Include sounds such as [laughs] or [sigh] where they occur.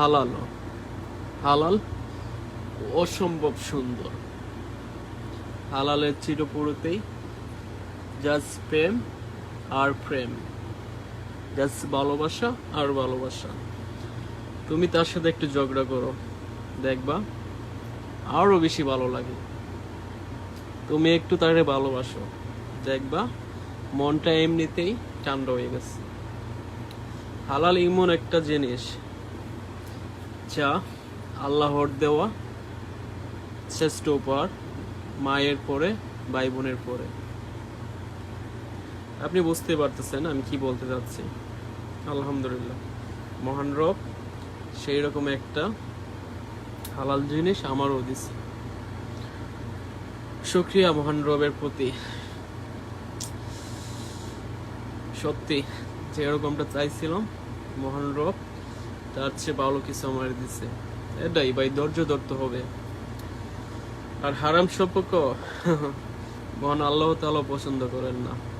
হালাল হালাল অসম্ভব সুন্দর। হালালের চিরপুরুতেই জাস্ট প্রেম আর প্রেম জাস্ট ভালোবাসা আর ভালোবাসা। তুমি তার সাথে একটু ঝগড়া করো, দেখবা আরও বেশি ভালো লাগে। তুমি একটু তারে ভালোবাসো, দেখবা মনটা এমনিতেই ঠান্ডা হয়ে গেছে। হালাল এমন একটা জিনিস যা আল্লাহর দেওয়া শ্রেষ্ঠ উপহার, মায়ের পরে ভাই বোনের পরে। আপনি বুঝতে পারতেছেন আমি কি বলতে যাচ্ছি। আলহামদুলিল্লাহ। মহান রব সেই রকম একটা হালাল জিনিস আমারও দিছে। শুক্রিয়া মহান রবের প্রতি। সত্যি যে এরকমটা চাইছিলাম, মহান রব তার চেয়ে ভালো কিছু আমার দিছে। এটাই ভাই, ধৈর্য ধরতে হবে। আর হারাম সম্পর্ক, [laughs] মহান আল্লাহ তালা পছন্দ করেন না।